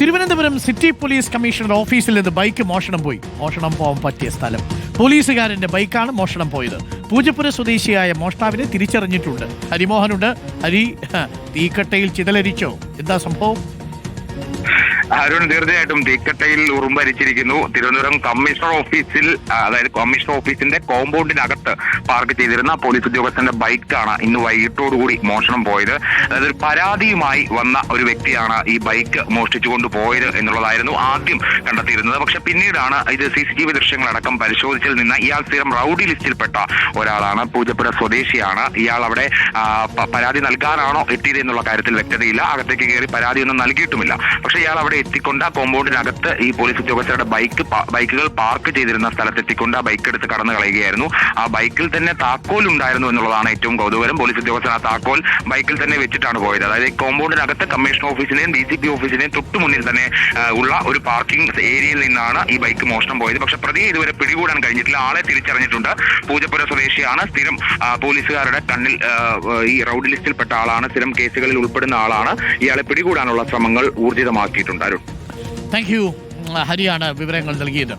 Thiruvananthapuram city police commissioner ഓഫീസിൽ നിന്ന് bike മോഷണം പോയി. മോഷണം പോകാൻ പറ്റിയ സ്ഥലം. പോലീസുകാരന്റെ ബൈക്കാണ് മോഷണം പോയത്. പൂജപ്പുര സ്വദേശിയായ മോഷ്ടാവിനെ തിരിച്ചറിഞ്ഞിട്ടുണ്ട്. ഹരിമോഹനുണ്ട്. ഹരി തീക്കട്ടയിൽ ചിതലരിച്ചോ? എന്താ സംഭവം? അരുൺ തീർച്ചയായിട്ടും തീക്കട്ടയിൽ ഉറുമ്പരിച്ചിരിക്കുന്നു തിരുവനന്തപുരം കമ്മീഷണർ ഓഫീസിൽ അതായത് കമ്മീഷണർ ഓഫീസിന്റെ കോമ്പൗണ്ടിനകത്ത് പാർക്ക് ചെയ്തിരുന്ന പോലീസ് ഉദ്യോഗസ്ഥന്റെ ബൈക്കാണ് ഇന്ന് വൈകിട്ടോടുകൂടി മോഷണം പോയത്. അതായത് ഒരു പരാതിയുമായി വന്ന ഒരു വ്യക്തിയാണ് ഈ ബൈക്ക് മോഷ്ടിച്ചുകൊണ്ട് പോയത് എന്നുള്ളതായിരുന്നു ആദ്യം കണ്ടെത്തിയിരുന്നത്. പക്ഷെ പിന്നീടാണ് ഇത് സി സി ടി വി ദൃശ്യങ്ങളടക്കം പരിശോധിച്ചതിൽ നിന്ന് ഇയാൾ സ്ഥിരം റൌഡി ലിസ്റ്റിൽപ്പെട്ട ഒരാളാണ്. പൂജപ്പുര സ്വദേശിയാണ്. ഇയാൾ അവിടെ പരാതി നൽകാനാണോ എത്തിയത് എന്നുള്ള കാര്യത്തിൽ വ്യക്തതയില്ല. അകത്തേക്ക് കയറി പരാതിയൊന്നും നൽകിയിട്ടുമില്ല. പക്ഷെ ഇയാൾ അവിടെ എത്തിക്കൊണ്ട് ആ കോമ്പൗണ്ടിനകത്ത് ഈ പോലീസ് ഉദ്യോഗസ്ഥരുടെ ബൈക്ക് ബൈക്കുകൾ പാർക്ക് ചെയ്തിരുന്ന സ്ഥലത്ത് എത്തിക്കൊണ്ട് ആ ബൈക്ക് എടുത്ത് കടന്നു കളയുകയായിരുന്നു. ആ ബൈക്കിൽ തന്നെ താക്കോൽ ഉണ്ടായിരുന്നു എന്നുള്ളതാണ് ഏറ്റവും കൗതുകരം പോലീസ് ഉദ്യോഗസ്ഥർ ആ താക്കോൽ ബൈക്കിൽ തന്നെ വെച്ചിട്ടാണ് പോയത്. അതായത് കോമ്പൗണ്ടിനകത്ത് കമ്മീഷൻ ഓഫീസിനെയും ഡി സി പി ഓഫീസിനെയും തൊട്ടു മുന്നിൽ തന്നെ ഉള്ള ഒരു പാർക്കിംഗ് ഏരിയയിൽ നിന്നാണ് ഈ ബൈക്ക് മോഷണം പോയത്. പക്ഷെ പ്രതിയെ ഇതുവരെ പിടികൂടാൻ കഴിഞ്ഞിട്ടില്ല. ആളെ തിരിച്ചറിഞ്ഞിട്ടുണ്ട്. പൂജപ്പുര സ്വദേശിയാണ്. സ്ഥിരം പോലീസുകാരുടെ കണ്ണിൽ ഈ റൌഡ് ലിസ്റ്റിൽപ്പെട്ട ആളാണ്. സ്ഥിരം കേസുകളിൽ ഉൾപ്പെടുന്ന ആളാണ്. ഇയാളെ പിടികൂടാനുള്ള ശ്രമങ്ങൾ ഊർജിതമാക്കിയിട്ടുണ്ട്. അരുൺ താങ്ക് യു ഹരിയാണ് വിവരങ്ങൾ നൽകിയത്.